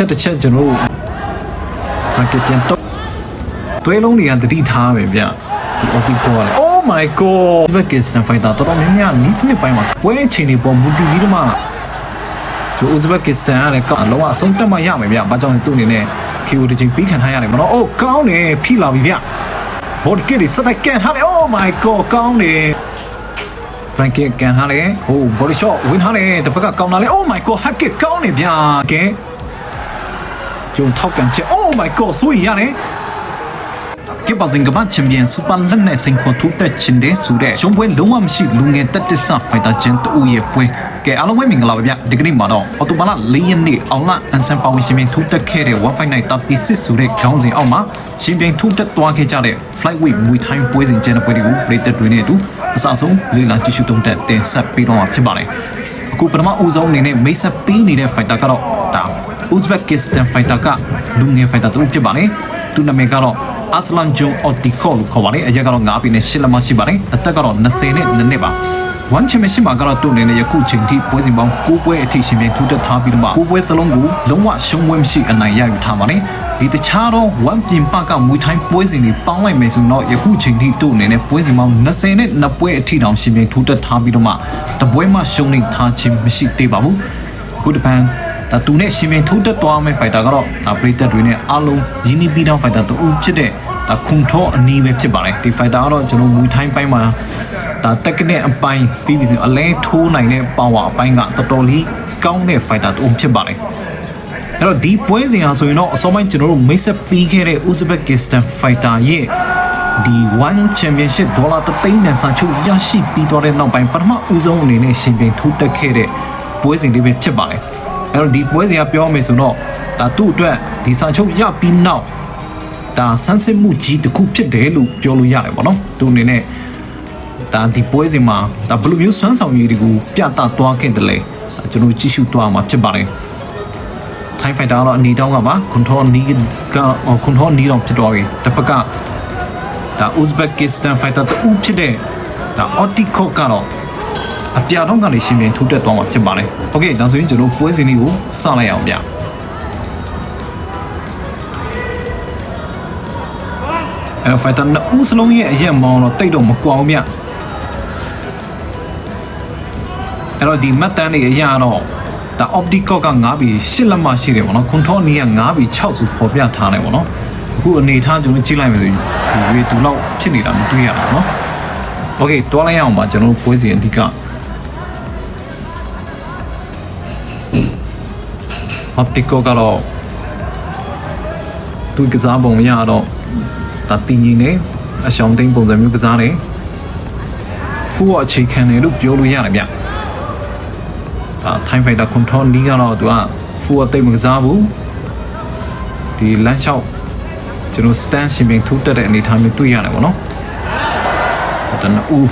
ချက်တစ်ချက်ကျွန်တော်တို့ Frankie ပြန်တော့တွဲလုံးတွေကတတိထားပဲဗျဒီ Optico ကလည်း Oh my god Uzbekistan fighter တော်တော်များများနီးစနစ်ပိုင်းမှာပွဲအချိန်တွေပေါ်မူတည်ပြီးတော့မှကျို Uzbekistan ကလည်းကအလုံးဝအဆုံးတက်မှရမယ်ဗျဘာကြောင့်လဲသူ့အနေနဲ့ KO တစ်ချိန်ပြီးခံထားရတယ်မနော်အိုးကောင်းတယ်ဖိလာပြီဗျဘော်ဒ်ကစ်တွေစက်တက်ကန်ထားတယ် Oh my god ကောင်းတယ် Frankie ကန်ထားတယ်ဟို body shot ဝင်ထားတယ်တစ်ဖက်ကကောင်းတာလေ Oh my god hack it ကောင်းတယ်ဗျာကဲ ကျုံထောက်ကန်ချက် Oh my god ဆိုရင်ရတယ်ကပဇင်ကပတ်ချန်ပီယံစူပါလက်နဲ့စိန်ခေါ်ထုတ်တဲ့ချင်တဲ့ဆိုတဲ့ရှုံးပွဲလုံးဝမရှိလူငယ်တက်တဆဖိုက်တာချန်တူရဲ့ပွဲကဲအားလုံးပဲမင်္ဂလာပါဗျဒီကနေ့မှာတော့အော်တိုဘာလ၄ရက်နေ့အောင်လအန်ဆန်ပါဝင်ရှင်ပင်ထုတ်တက်ခဲ့တဲ့159 36ဆိုတဲ့ခေါင်းစဉ်အောက်မှာရှင်ပင်ထုတ်တက်သွားခဲ့ကြတဲ့ flyweight မွေထိုင်းပွဲစဉ်ကျန်တဲ့ပွဲတွေကိုပြည်သက်တွေနဲ့အတူအစအဆုံးလေ့လာကြည့်ရှုတုံးတက်တင်ဆက်ပေးတော့မှာဖြစ်ပါတယ်အခုပထမဦးဆုံးအနေနဲ့မိတ်ဆက်ပေးနေတဲ့ fighter ကတော့ဒါ Uzbekistan fighter ကလူငယ် fighter တူဖြစ်ပါတယ်သူနာမည်ကတော့ Aslan Jung Otiko လို့ခေါ်ပါတယ်အရက်ကတော့9ปีနဲ့10လမရှိပါတယ်အသက်ကတော့20နဲ့2နှစ်ပါ one championship မှာကတော့သူ့အနေနဲ့ယခုချိန်ထိပွဲစဉ်ပေါင်း9ပွဲအထိရှင်ပြန်ထူတက်ထားပြီးတော့မှ9ပွဲစလုံးကိုလုံးဝရှုံးပွဲမရှိအနိုင်ရယူထားပါတယ်ဒီတခြားတော့ one ပြင်ပကမွေထိုင်းပွဲစဉ်တွေပေါင်းလိုက်မယ်ဆိုတော့ယခုချိန်ထိသူ့အနေနဲ့ပွဲစဉ်ပေါင်း20နဲ့2ပွဲအထိတောင်ရှင်ပြန်ထူတက်ထားပြီးတော့မှတပွဲမှရှုံးနေထားခြင်းမရှိသေးပါဘူးခုတစ်ပန်း ဒါသူနဲ့ရှင်ပြန်ထိုးတက်သွားမယ့် fighter ကတော့ဒါပရိသတ်တွေနဲ့အားလုံးရင်းနှီးပြီးတော့ fighter တူဖြစ်တဲ့ဒါခွန်ထောအနီးပဲဖြစ်ပါတယ်ဒီ fighter ကတော့ကျွန်တော်မွေထိုင်းပိုင်းမှာဒါတက်ကနဲ့အပိုင်းပြီးပြီဆိုအလဲထိုးနိုင်တဲ့ power အပိုင်းကတော်တော်လေးကောင်းတဲ့ fighter တူဖြစ်ပါတယ်အဲ့တော့ဒီပွဲစဉ်ဟာဆိုရင်တော့အစောပိုင်းကျွန်တော်တို့မိတ်ဆက်ပြီးခဲ့တဲ့ Uzbekistan fighter ရဲ့ဒီ one championship ဒေါ်လာ3သိန်းနဲ့ဆန်ချုပ်ရရှိပြီးတော့တဲ့နောက်ပိုင်းပထမဦးဆုံးအနေနဲ့ရှင်ပြန်ထိုးတက်ခဲ့တဲ့ပွဲစဉ်လေးပဲဖြစ်ပါတယ် အဲ့တော့ဒီပွဲစဉ်ကပြောမယ်ဆိုတော့ဒါသူ့အတွက်ဒီဆန်ချုပ်ရပြီးနောက်ဒါဆန်းစစ်မှုကြီးတစ်ခုဖြစ်တယ်လို့ပြောလို့ရတယ်ပေါ့နော်သူအနေနဲ့ဒါဒီပွဲစဉ်မှာဒါဘယ်လိုမျိုးစွမ်းဆောင်ရည်တွေကိုပြသသွားခဲ့တယ်လဲကျွန်တော်ကြည့်ရှုသွားမှာဖြစ်ပါတယ်ထိုင်းဖိုက်တာကတော့အနေတောင်းကပါကွန်ထရိုနီကကွန်ထရိုနီတော့ဖြစ်သွားပြီတစ်ဖက်ကဒါ Uzbekistan fighter တူဖြစ်တဲ့ဒါ Otikok ကတော့ အပြာတော့ကနေရှင်ပြန်ထိုးတက်သွားမှာဖြစ်ပါတယ်။ Okay ဒါဆိုရင်ကျွန်တော်ပွဲစဉ်လေးကိုစလိုက်အောင်ဗျ။အဲ့တော့ fighter နှစ်ဦးစလုံးရဲ့အရက်မောင်းတော့တိတ်တော့မကွာဘူးဗျ။အဲ့တော့ဒီမှတ်တမ်းတွေအရာတော့ဒါ optical က9ပြီး10လက်မှရှိတယ်ပေါ့နော် control နီးက9ပြီး6ဆိုပေါ်ပြထားတယ်ပေါ့နော်အခုအနေထားကျွန်တော်ကြည့်လိုက်မယ်ဆိုရင်ဒီဝေတူလောက်ဖြစ်နေတာမတွေ့ရဘူးနော် okay တွားလိုက်ရအောင်ပါကျွန်တော်ပွဲစီအဓိက optical ကတော့သူကစားပုံရတော့ဒါတင်ကြီးနေအရှောင်းတိန်ပုံစံမျိုးကစားတယ် full အခြေခံတယ်လို့ပြောလို့ရတယ်ဗျအာ time fighter control နီးကတော့သူက full အသိမကစားဘူးဒီလမ်းလျှောက်ကျွန်တော် stand ရှင်ပင်ထူးတက်တဲ့အနေအထားမျိုးတွေ့ရတယ်ပေါ့နော်ဒါနဲ့ဦး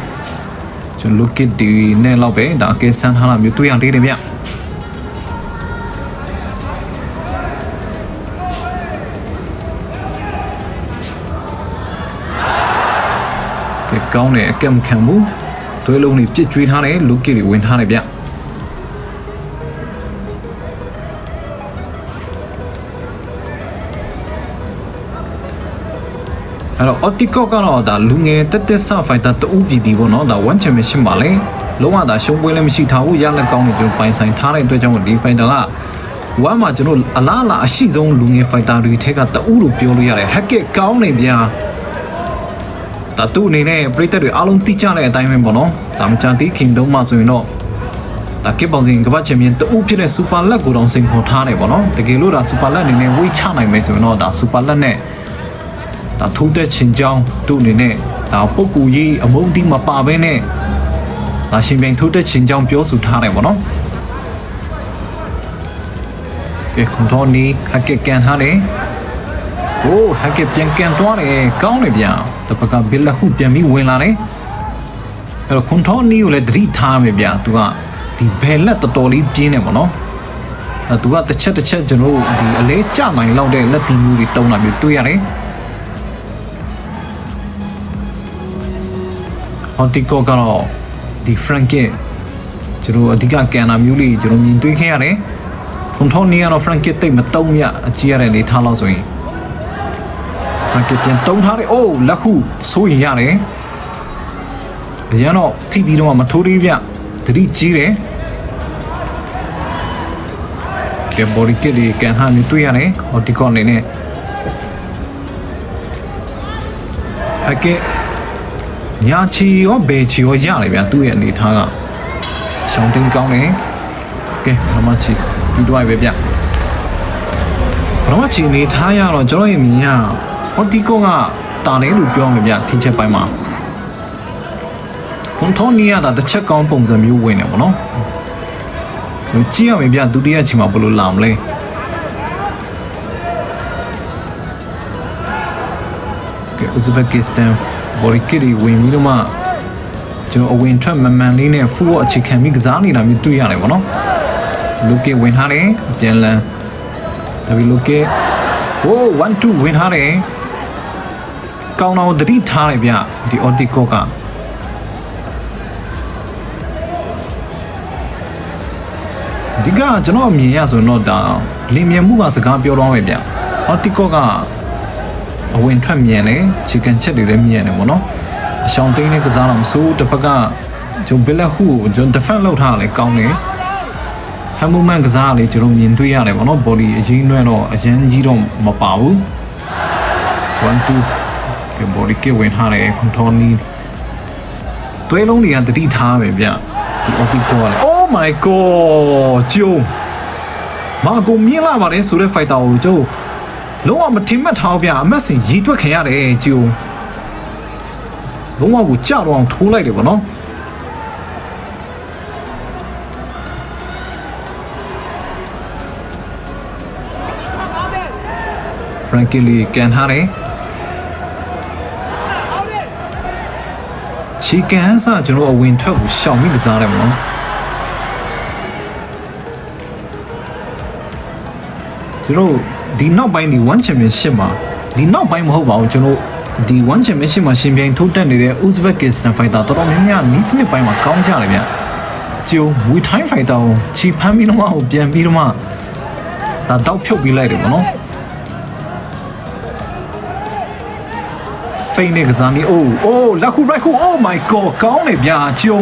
ကျွန်တော် look at ဒီနဲ့တော့ပဲဒါအကဲဆန်းထားတာမျိုးတွေ့ရသေးတယ်ဗျ ကဲကောင်းတယ်အကက်မခံဘူးတွဲလုံးတွေပြစ်ကျွေးထားတယ် look at တွေဝင်ထားတယ်ဗျအဲ့တော့ Optico ကတော့ဒါလူငယ်တက်တက်ဆ fighter တူပြည်ပြည်ပေါ့နော်ဒါ one championship မှာလဲလုံးဝဒါရှုံးပွဲလည်းမရှိထားဘူးရလက်ကောင်းနေကျွန်တော်ပိုင်ဆိုင်ထားတဲ့အတွက်ကြောင့်ဒီ fighter ကဝမ်းမှာကျွန်တော်အလားအလာအရှိဆုံးလူငယ် fighter တွေထက်ကတူလို့ပြောလို့ရတယ် hack it ကောင်းနေဗျာ ဒါသူ့အနေနဲ့ပရိသတ်တွေအားလုံးသိကြတဲ့အတိုင်းပဲပေါ့နော်ဒါမချန်တီးခင်တုံးမှဆိုရင်တော့ဒါကစ်ပေါင်စင်ကပတ်ချန်ပီယံတူဖြစ်တဲ့စူပါလက်ကိုတောင်စင်ခေါ်ထားတယ်ပေါ့နော်တကယ်လို့ဒါစူပါလက်အနေနဲ့ဝိတ်ချနိုင်မယ်ဆိုရင်တော့ဒါစူပါလက်နဲ့ဒါထိုးတဲ့ချင်းချောင်းသူ့အနေနဲ့ဒါပုတ်ကူကြီးအမုန်းတီးမပါဘဲနဲ့ဒါရှင်ပြိုင်ထိုးတဲ့ချင်းချောင်းပြောဆိုထားတယ်ပေါ့နော်ကဲကွန်တော်နီဟက်ကကန်ထားတယ်โอ้ဟက်ကပြန်ကန်သွားတယ်ကောင်းတယ်ဗျာ တပကဘီလခုပြန်ပြီးဝင်လာတယ်အဲ့တော့ကွန်တော်နီကိုလည်းတတိထားမယ်ဗျာသူကဒီဘယ်လက်တော်တော်လေးပြင်းတယ်ပေါ့နော်အဲသူကတစ်ချက်တစ်ချက်ကျွန်တော်တို့ဒီအလဲကျနိုင်လောက်တဲ့လက်တီမျိုးတွေတုံးတာမျိုးတွေ့ရတယ်ဟော်တီကောကတော့ဒီ Frank ရဲ့ကျွန်တော်အဓိကကန်နာမျိုးလေးကျွန်တော်မြင်တွေ့ခဲ့ရတယ်ကွန်ထရိုနီကတော့ Frank တိတ်မတုံးမြအကြီးရတဲ့နေထားလို့ဆိုရင် Frank ပြန်တုံးထားတယ်အိုးလက်ခုစိုးရင်ရတယ်အရင်တော့ထိပြီးတော့မထိုးသေးဗျတတိကြီးတယ်ကဲဘော်ဒီကစ်ဒီကန်ဟာမျိုးတွေ့ရတယ်ဟောဒီကောအနေနဲ့ဟကဲညာချီရောဘေချီရောရတယ်ဗျသူ့ရဲ့အနေထားကရှောင်းတင်းကောင်းတယ်ကဲဘာမှချီပြီးတော့ပဲဗျဘာမှချီအနေထားရတော့ကျွန်တော်ရဲ့မြင်ရ ဟောဒီကောကတာတယ်လို့ပြောမယ်ဗျထိချက်ပိုင်းမှာကွန်ထရိုနီယာတာတစ်ချက်ကောင်းပုံစံမျိုးဝင်တယ်ဗောနော်ကျွန်တော်ကြည့်ရမယ်ဗျဒုတိယချိန်မှာဘယ်လိုလာမလဲကဲဥဇဘက်ကစ္စတန်ဘော်ရီကီရီဝင်ပြီးတော့မှကျွန်တော်အဝင်ထွက်မမှန်လေးနဲ့ဖူးဝအခြေခံပြီးကစားနေတာမျိုးတွေ့ရတယ်ဗောနော်လူကေဝင်ထားတယ်အပြန်လန်ဒါပြီးလူကေဟိုး1 2ဝင်ထားတယ် ကောင်းတော့တတိထားတယ်ဗျဒီအော်တီကောကဒီကကျွန်တော်အမြင်ရဆိုတော့ဒါလင်မြန်မှုကစကားပြောတော့မယ်ဗျ။ဟောတီကောကအဝင်ထွက်မြန်လေချီကန်ချက်တွေလည်းမြန်တယ်ဗောနော်။အရှောင်းသိန်းနဲ့ကစားတော့မစိုးတစ်ဖက်ကကျွန်ဘယ်လက်ဟုကိုကျွန် defend လုပ်ထားတာလေကောင်းတယ်။ဟမ်မူမန်ကစားလေကျွန်တော်မြင်တွေ့ရတယ်ဗောနော် body အရင်နဲ့တော့အရင်ကြီးတော့မပါဘူး။1 2 က body ကဝင်ထားတယ် control နီးသွေးလုံးတွေကတတိထားပဲဗျ။ဒီ optic ကောလေ Oh my god ကျုံမာကိုမြင်လာပါတယ်ဆိုတဲ့ fighter ကိုကျုံလုံးဝမထင်မှတ်ထားဗျအမတ်စင်ရီတွက်ခံရတယ်ကျုံလုံးဝကိုကြတော့အောင်ထိုးလိုက်တယ်ဗောနော်ဖရန်ကီလီကန်ထားတယ် ချီကန်ဆာကျွန်တော်အဝင်ထွက်ကိုရှောင်ပြီးကစားတယ်ဗောနော်ကျွန်တော်ဒီနောက်ပိုင်းဒီ one championship မှာဒီနောက်ပိုင်းမဟုတ်ပါဘူးကျွန်တော်ဒီ one championship မှာရှင်ပြိုင်ထိုးတက်နေတဲ့ Uzbekistan fighter တော်တော်များများနီးစနစ်ပိုင်းမှာကောင်းကြတယ်ဗျကျိုးဝီထိုင်း fighter ကိုချီဖမ်းပြီးတော့မှဟိုပြန်ပြီးတော့မှဒါတောက်ဖြုတ်ပြီးလိုက်တယ်ဗောနော် ဖိနေကစားနေအိုးအိုးလက်ခုရိုက်ခု oh my god ကောင်းတယ်ဗျာကျုံ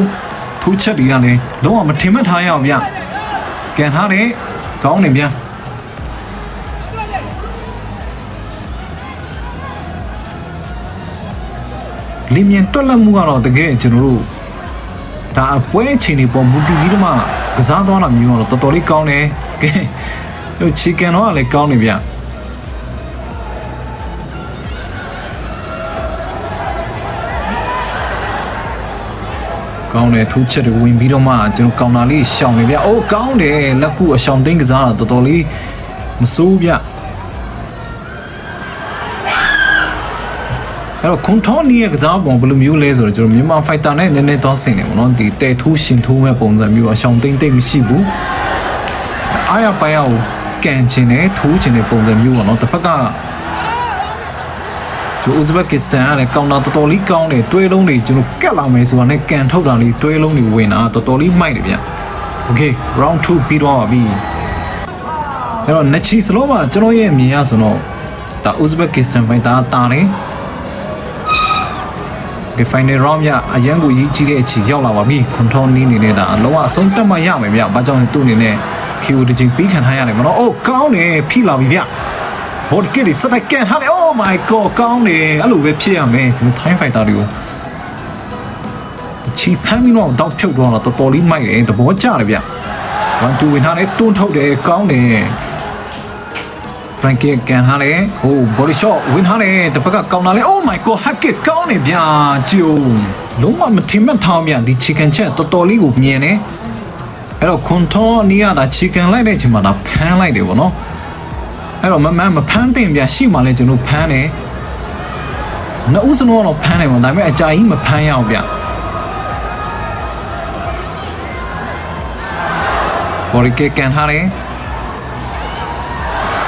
ထူးချက်တွေကလည်းလုံးဝမထင်မှတ်ထားရအောင်ဗျကန်ထားတယ်ကောင်းတယ်ဗျာလင်းမြန်တွက်လက်မှုကတော့တကယ်ကျွန်တော်တို့ဒါအပွဲအချိန်တွေပေါ်မူတည်ပြီးတော့မှကစားသွားတာမျိုးတော့တော်တော်လေးကောင်းတယ်ကဲဟိုချီကန်တော့လည်းကောင်းနေဗျ ကောင်းတယ်ထူးချက်တွေဝင်ပြီးတော့မှကျွန်တော်ကောင်တာလေးရှောင်နေဗျအိုးကောင်းတယ်လက်ခုအရှောင်သိမ်းကစားတာတော်တော်လေးမစိုးဗျအဲ့တော့ခွန်ထောနီရဲ့ကစားပုံဘယ်လိုမျိုးလဲဆိုတော့ကျွန်တော်မြန်မာဖိုက်တာနဲ့နည်းနည်းသွားဆင်တယ်ပေါ့နော်ဒီတဲထူးရှင်ထူးမဲ့ပုံစံမျိုးအရှောင်သိမ့်သိမ့်မရှိဘူးအားရပိုင်အောင်ကန်ချင်တယ်ထိုးချင်တဲ့ပုံစံမျိုးပေါ့နော်တစ်ဖက်က ကျိုဥဇဘက်ကစ္စတန်ကလည်းကောင်တာတော်တော်လေးကောင်းတယ်တွဲလုံးတွေကျွန်တော်ကက်လာမယ်ဆိုတာနဲ့ကန်ထုတ်တာလေးတွဲလုံးတွေဝင်တာတော်တော်လေးမိုက်တယ်ဗျ Okay round 2ပြီးတော့ပါပြီအဲ့တော့ Nachi စလုံးမှာကျွန်တော်ရဲ့အမြင်ရဆိုတော့ဒါ Uzbekistan ဖိုင်တာတာတယ်ဒီ final round ရအရန်ကိုရေးကြီးတဲ့အချိန်ရောက်လာပါပြီ control နီးနေတဲ့ဒါအလုံးဝအဆုံးတက်မှရမယ်ဗျဘာကြောင့်လဲသူ့အနေနဲ့ KO တစ်ချိန်ပြီးခံထားရတယ်မနော်အိုးကောင်းတယ်ဖိလာပြီဗျဘော်ကစ်ဒီစက်တက်ကန်ဟာလေ Oh my god ကောင်းတယ်အဲ့လိုပဲဖြစ်ရမယ်ကျွန်တော် time fighter တွေကိုချီဖမ်းပြီးတော့တောက်ဖြုတ်တော့တော့တော်တော်လေးမိုက်တယ်သဘောကျတယ်ဗျ1 2ဝင်ထားတယ်တွန်းထုတ်တယ်ကောင်းတယ် Frankie ကန်ထားတယ်ဟို body shot ဝင်ထားတယ်တစ်ဖက်ကကောင်းတာလေ Oh my god hack it ကောင်းတယ်ဗျာဂျိုလုံးဝမထင်မှတ်ထားဗျာဒီ chicken ချက်တော်တော်လေးကိုမြင်တယ်အဲ့တော့ခွန်ထောနီးရတာ chicken လိုက်တဲ့အချိန်မှာဒါဖမ်းလိုက်တယ်ဗောနော် အဲ့တော့မမမဖမ်းတင်ဗျာရှိမှလဲကျွန်တော်ဖမ်းတယ်နှစ်ဦးစလုံးတော့ဖမ်းတယ်ဗောဒါပေမဲ့အကြာကြီးမဖမ်းရအောင်ဗျာ body kick ကန်ထားတယ်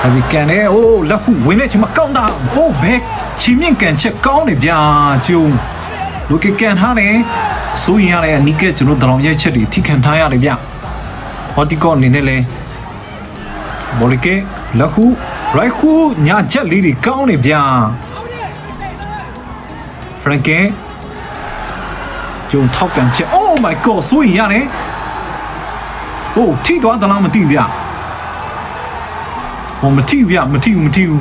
ဒါပြီးကန်တယ်အိုးလက်ခုဝင်တဲ့ချိန်မှာကောင်းတာအိုးဘက်ချီမြင့်ကန်ချက်ကောင်းတယ်ဗျာကျုံလူကကန်ထားတယ်ဆိုရင်ရတယ်အနီးကကျွန်တော်တောင်ရဲချက်တွေထိခံထားရတယ်ဗျဟောဒီကောအနေနဲ့လဲဘော်လီကဲ လက်ခုရိုက်ခုညာချက်လေးတွေကောင်းနေဗျာဖရန်ကဲဂျုံထောက်ကန်ချက် Oh my god ဆိုရင်ရတယ်။အိုးထိသွားသလားမသိဘူးဗျ။ဟိုမထိဘူးဗျမထိဘူးမထိဘူး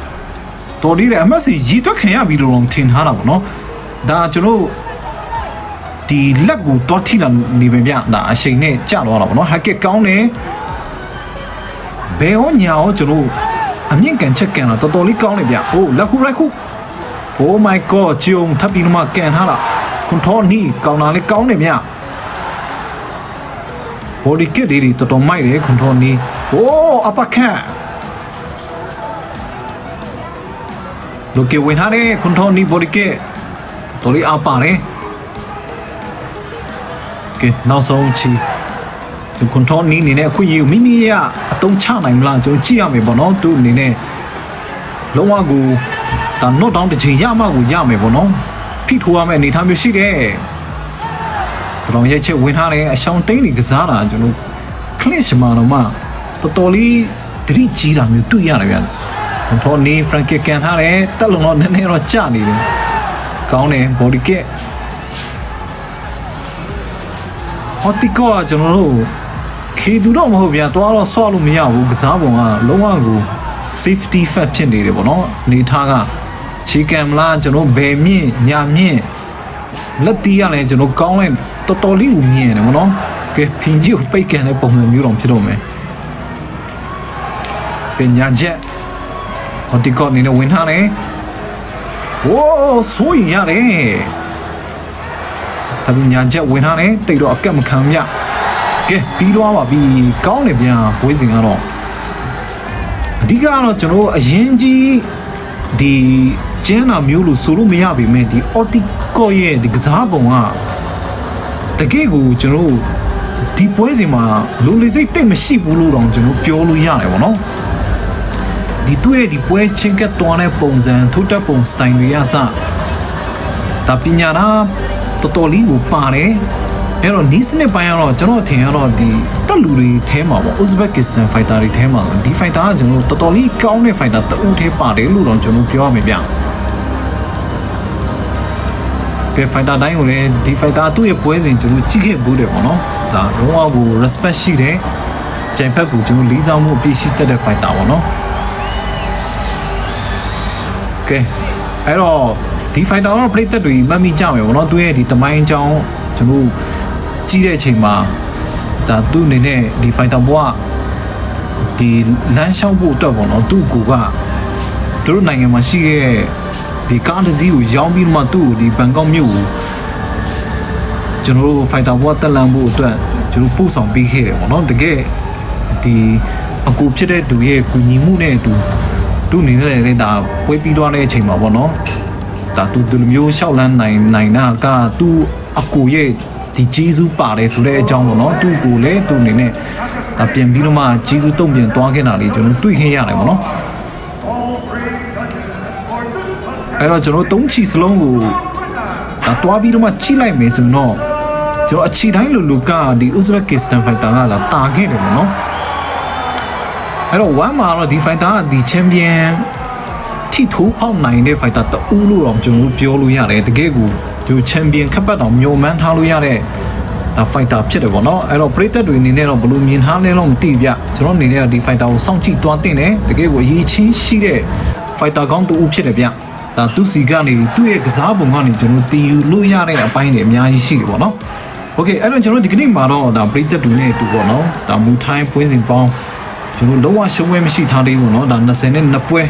။တော်လေးတဲ့အမတ်စီရီတွက်ခံရပြီလို့တော့ထင်ထားတာပေါ့နော်။ဒါကျွန်တော်ဒီလက်ကိုတွားထိလာနေပဲဗျ။ဒါအချိန်နဲ့ကြာသွားတာပေါ့နော်။ဟက်ကက်ကောင်းတယ်။ ဘယ်ရောညာရောကျွန်တော်အမြင့်ကန်ချက်ကန်လာတော်တော်လေးကောင်းတယ်ဗျ။အိုးလက်ခုလက်ခု Oh my god ဂျုံထပ်ပြီးတော့မှကန်ထားတာကွန်ထရိုနီကောင်းတာလေးကောင်းတယ်ဗျဘော်ဒီကစ်လေးတွေတော်တော်မိုက်တယ်ကွန်ထရိုနီโอ้အပခန့်လူကေဝင်ထားတယ်ကွန်ထရိုနီဘော်ဒီကစ်တော်လေးအပါတယ်ကဲနောက်ဆုံးချီ ဒီကွန်ထရိုနီနေနဲ့အခုရေမိမိရအတုံးချနိုင်မလားကျွန်တော်ကြည့်ရမယ်ပေါ့နော်သူအနေနဲ့လုံးဝကိုဒါ note down တစ်ချိန်ရမှကိုရမယ်ပေါ့နော်ဖိထိုးရမယ့်အနေအထားမျိုးရှိတယ်တော်တော်ရဲ့ချက်ဝင်ထားတယ်အရှောင်းတိန်နေကစားတာကျွန်တော်ခလစ်ရှမာတော့မှတော်တော်လေးဒရိကြီးတာမျိုးတွေ့ရတယ်ဗျာကွန်ထရိုနီဖရန်ကီကန်ထားတယ်တက်လုံတော့နည်းနည်းတော့ကျနေတယ်ကောင်းတယ်ဘော်ဒီကက်ဟောတီကောကကျွန်တော်တို့ ခေသူတော့မဟုတ်ဗျာတွားတော့ဆော့လို့မရဘူးကစားပုံကလုံးဝကို safety fat ဖြစ်နေတယ်ပေါ့နော်အနေထားကခြေကံမလားကျွန်တော်ဘယ်မြင့်ညာမြင့်လက်တီးရလဲကျွန်တော်ကောင်းလိုက်တော်တော်လေးကိုမြင်ရတယ်ပေါ့နော်ကဲဖင်ကြီးကိုပိတ်ကန်တဲ့ပုံစံမျိုးတော့ဖြစ်တော့မယ်ပညာချက်ဟောဒီကောနေနဲ့ဝင်ထားတယ်ဝိုးဆိုရင်ရတယ်တပညာချက်ဝင်ထားတယ်တိတ်တော့အကက်မခံမြ ကဲပြီးတော့ပါပြီကောင်းတယ်ဗျာဘွေးစင်ကတော့အဓိကကတော့ကျွန်တော်အရင်ကြီးဒီကျန်းတာမျိုးလို့ဆိုလို့မရပါပဲဒီ Optico ရဲ့ဒီကစားပုံကတကယ်ကိုကျွန်တော်ဒီပွဲစဉ်မှာလိုလေစိတ်တိတ်မရှိဘူးလို့တော့ကျွန်တော်ပြောလို့ရတယ်ပေါ့နော်ဒီသူ့ရဲ့ဒီပွဲချင်းကပ်တွန်းတဲ့ပုံစံထိုးတက်ပုံစတိုင်တွေကစဒါပညာတာတော်တော်လေးကိုပါတယ် အဲ့တော့နီးစနစ်ပိုင်းကတော့ကျွန်တော်ထင်ရတော့ဒီတက်လူတွေထဲမှာပေါ့ Uzbekistan fighter တွေထဲမှာဒီ fighter ကကျွန်တော်တော်တော်လေးကောင်းတဲ့ fighter တဦးထဲပါတယ်လို့တော့ကျွန်တော်ပြောရမယ်ဗျကဲ fighter တိုင်းကိုလည်းဒီ fighter သူ့ရဲ့ပွဲစဉ်ကျွန်တော်ကြည့်ခဲ့ဘူးတယ်ပေါ့နော်ဒါလုံးဝကို respect ရှိတယ်ပြိုင်ဖက်ကိုကျွန်တော်လေးစားမှုအပြည့်ရှိတတ်တဲ့ fighter ပေါ့နော်ကဲအဲ့တော့ဒီ fighter တော့ play သက်တွေမှတ်မိကြမယ်ပေါ့နော်သူရဲ့ဒီတမိုင်းအကြောင်းကျွန်တော် ကြီးတဲ့အချိန်မှာဒါသူ့အနေနဲ့ဒီ fighter ဘွားဒီလမ်းလျှောက်ဖို့အတွက်ပေါ့နော်သူ့ကိုကသူတို့နိုင်ငံမှာရှိခဲ့ဒီကားတစ်စီးကိုရောင်းပြီးမှသူ့ကိုဒီဘန်ကောက်မြို့ကိုကျွန်တော်တို့ fighter ဘွားတက်လန့်ဖို့အတွက်ကျွန်တော်ပို့ဆောင်ပေးခဲ့တယ်ပေါ့နော်တကယ်ဒီအကူဖြစ်တဲ့သူရဲ့ကူညီမှုနဲ့သူသူ့အနေနဲ့လည်းဒါပွဲပြီးသွားတဲ့အချိန်မှာပေါ့နော်ဒါသူဒီလိုမျိုးရှောက်လန်းနိုင်နိုင်တာကသူ့အကူရဲ့ ဒီဂျေဇူးပါတယ်ဆိုတဲ့အကြောင်းပေါ့နော်သူ့ကိုလည်းသူ့အနေနဲ့ပြန်ပြီးတော့မှဂျေဇူးတုံ့ပြန်သွားခဲ့တာလေးကျွန်တော်တွေ့ခင်ရတယ်ပေါ့နော်အဲ့တော့ကျွန်တော်သုံးချီစလုံးကိုဒါတွားပြီးတော့မှချိလိုက်မယ်ဆိုတော့ကျွန်တော်အချီတိုင်းလူလူကဒီ Uzbekistan fighter ကလာတာခဲ့တယ်ပေါ့နော်အဲ့တော့ one မှာတော့ဒီ fighter ကဒီ champion ထိထိုးပေါက်နိုင်တဲ့ fighter တူလို့တော့ကျွန်တော်တို့ပြောလို့ရတယ်တကယ်ကို ဒီ champion ခပ်ပတ်တော့မျိုးမှန်းထားလို့ရတဲ့ဒါ fighter ဖြစ်တယ်ပေါ့နော်အဲ့တော့ပရိသတ်တွေအနေနဲ့တော့ဘယ်လိုမြင်ထားလဲတော့မသိဗျကျွန်တော်အနေနဲ့ဒီ fighter ကိုစောင့်ကြည့်သွားတင်တယ်တကယ်ကိုအရေးချင်းရှိတဲ့ fighter ကောင်းတူဖြစ်တယ်ဗျဒါသူစီကနေသူ့ရဲ့ကစားပုံကနေကျွန်တော်တီးယူလို့ရတဲ့အပိုင်းတွေအများကြီးရှိတယ်ပေါ့နော်โอเคအဲ့တော့ကျွန်တော်ဒီကနေ့မှာတော့ဒါပရိသတ်တွေနဲ့တူပေါ့နော်ဒါမူထိုင်းပွဲစဉ်ပေါင်းကျွန်တော်လုံးဝရှုံးဝဲမရှိထားသေးဘူးเนาะဒါ20နဲ့2ပွဲ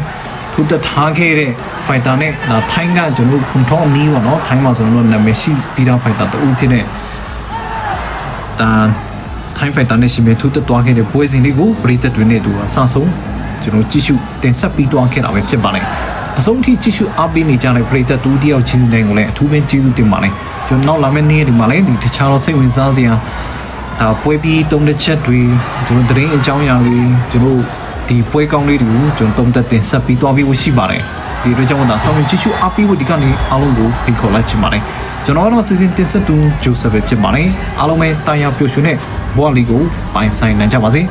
ထိုးတက်ထားခဲ့တဲ့ fighter နဲ့ဒါထိုင်းကကျွန်တော်ခွန်ထောင်းနီးပေါ့နော်ထိုင်းမှာဆိုတော့နာမည်ရှိပြီးသား fighter တူဖြစ်တဲ့ဒါထိုင်း fighter နဲ့ရှင်မဲထိုးတက်သွားခဲ့တဲ့ပွဲစဉ်လေးကိုပရိသတ်တွေနဲ့တူအဆအဆုံးကျွန်တော်ကြည့်ရှုတင်ဆက်ပြီးသွားခဲ့တာပဲဖြစ်ပါတယ်အဆုံးထိကြည့်ရှုအားပေးနေကြတဲ့ပရိသတ်တူတယောက်ချင်းတိုင်းကိုလည်းအထူးပဲကျေးဇူးတင်ပါတယ်ကျွန်တော်နောက်လာမယ့်နေ့ဒီမှာလည်းဒီတခြားသောစိတ်ဝင်စားစရာဒါပွဲပြီးတုံးတဲ့ချက်တွေကျွန်တော်သတင်းအကြောင်းအရာတွေကျွန်တော် ဒီပွဲကောင်းလေးတွေကိုကျွန်တော်တုံးသက်တင်ဆက်ပြီးသွားပြီးရှိပါတယ်ဒီအတွက်ကြောင့်ဒါဆောင်းရင်ကြည့်ရှုအားပေးဖို့ဒီကနေ့အားလုံးကိုဖိတ်ခေါ်လိုက်ချင်ပါတယ်ကျွန်တော်ကတော့စီစဉ်တင်ဆက်သူဂျိုဆပ်ပဲဖြစ်ပါတယ်အားလုံးပဲတာယာပျော်ရွှင်တဲ့ဘဝလေးကိုပိုင်ဆိုင်နိုင်ကြပါစေ